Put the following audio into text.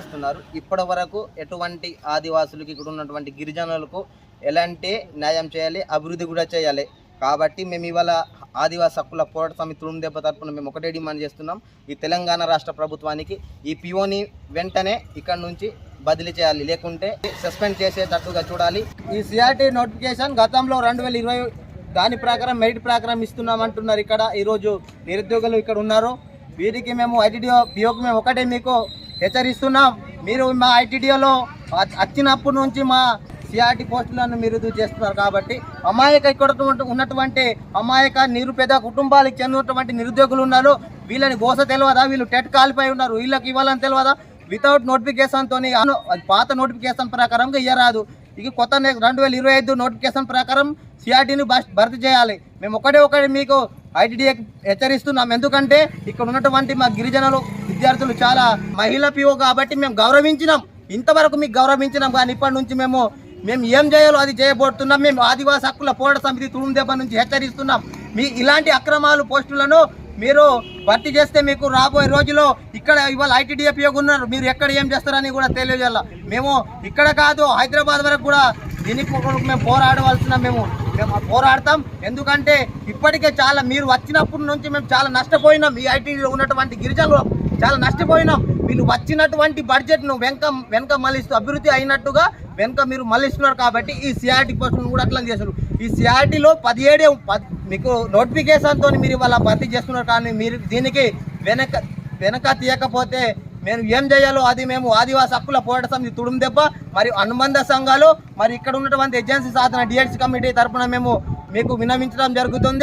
వస్తున్నారు. ఇప్పటి వరకు ఎటువంటి ఆదివాసులకు ఇక్కడ ఉన్నటువంటి గిరిజనులకు ఎలాంటి న్యాయం చేయాలి అభివృద్ధి కూడా చేయాలి. కాబట్టి మేము ఇవాళ ఆదివాసి హక్కుల పోరాట సమితి తుడుము దెబ్బ తరపున మేము ఒకటే డిమాండ్ చేస్తున్నాం. ఈ తెలంగాణ రాష్ట్ర ప్రభుత్వానికి ఈ పిఓని వెంటనే ఇక్కడ నుంచి బదిలీ చేయాలి. లేకుంటే సస్పెండ్ చేసేటట్టుగా చూడాలి. ఈ సిఆర్టీ నోటిఫికేషన్ గతంలో రెండు వేల ఇరవై దాని ప్రకారం మెరిట్ ప్రకారం ఇస్తున్నామంటున్నారు ఇక్కడ. ఈరోజు నిరుద్యోగులు ఇక్కడ ఉన్నారు. వీరికి మేము ఐటీడీఓ పిఓకి మేము ఒకటే మీకు హెచ్చరిస్తున్నాం. మీరు మా ఐటీడీఓలో వచ్చినప్పటి నుంచి మా సిఆర్టీ పోస్టులను మీరు ఇది చేస్తున్నారు కాబట్టి అమాయక ఇక్కడ ఉన్నటువంటి అమాయక నిరుపేద కుటుంబాలకు చెందినటువంటి నిరుద్యోగులు ఉన్నారు. వీళ్ళని గోస తెలియదా వీళ్ళు టెట్ కాలిపోయి ఉన్నారు. వీళ్ళకి ఇవ్వాలని తెలియదా వితౌట్ నోటిఫికేషన్తో పాత నోటిఫికేషన్ ప్రకారంగా ఇయ్యరాదు. ఇక కొత్త రెండు వేల ఇరవై ఐదు నోటిఫికేషన్ ప్రకారం సిఆర్టీని భర్తీ చేయాలి. మేము ఒకటే ఒకటి మీకు ఐటీడీఏ హెచ్చరిస్తున్నాం. ఎందుకంటే ఇక్కడ ఉన్నటువంటి మా గిరిజనులు విద్యార్థులు చాలా మహిళ పిఓ కాబట్టి మేము గౌరవించినాం. ఇంతవరకు మీకు గౌరవించినాం కానీ ఇప్పటి నుంచి మేము మేము ఏం చేయాలో అది చేయబోతున్నాం. మేము ఆదివాసీ హక్కుల పోరాట సమితి తుడుము దెబ్బ నుంచి హెచ్చరిస్తున్నాం. మీ ఇలాంటి అక్రమాలు పోస్టులను మీరు భర్తీ చేస్తే మీకు రాబోయే రోజుల్లో ఇక్కడ ఇవాళ ఐటీడీఎఫ్ ఉన్నారు. మీరు ఎక్కడ ఏం చేస్తారని కూడా తెలియజేయాల. మేము ఇక్కడ కాదు హైదరాబాద్ వరకు కూడా దీనికి ఒక మేము పోరాడవలసిన మేము మేము పోరాడతాం. ఎందుకంటే ఇప్పటికే చాలా మీరు వచ్చినప్పటి నుంచి మేము చాలా నష్టపోయినాం. ఈ ఐటీలో ఉన్నటువంటి గిరిజనులు చాలా నష్టపోయినాం. వీళ్ళు వచ్చినటువంటి బడ్జెట్ను వెనక వెనక మళ్ళిస్తూ అభివృద్ధి అయినట్టుగా వెనక మీరు మళ్ళిస్తున్నారు కాబట్టి ఈ సిఆర్టీ పోస్టును కూడా అట్లా చేశారు ఈ సిఆర్టీలో పదిహేడే మీకు నోటిఫికేషన్తో మీరు ఇవాళ భర్తీ చేస్తున్నారు కానీ మీరు దీనికి వెనక వెనక తీయకపోతే మేము ఏం చేయాలో అది మేము ఆదివాసీ హక్కుల పోరాట సమితి తుడుము దెబ్బ మరియు అనుబంధ సంఘాలు మరి ఇక్కడ ఉన్నటువంటి ఏజెన్సీ సాధన డిఎడ్సీ కమిటీ తరపున మేము మీకు విన్నవించడం జరుగుతుంది.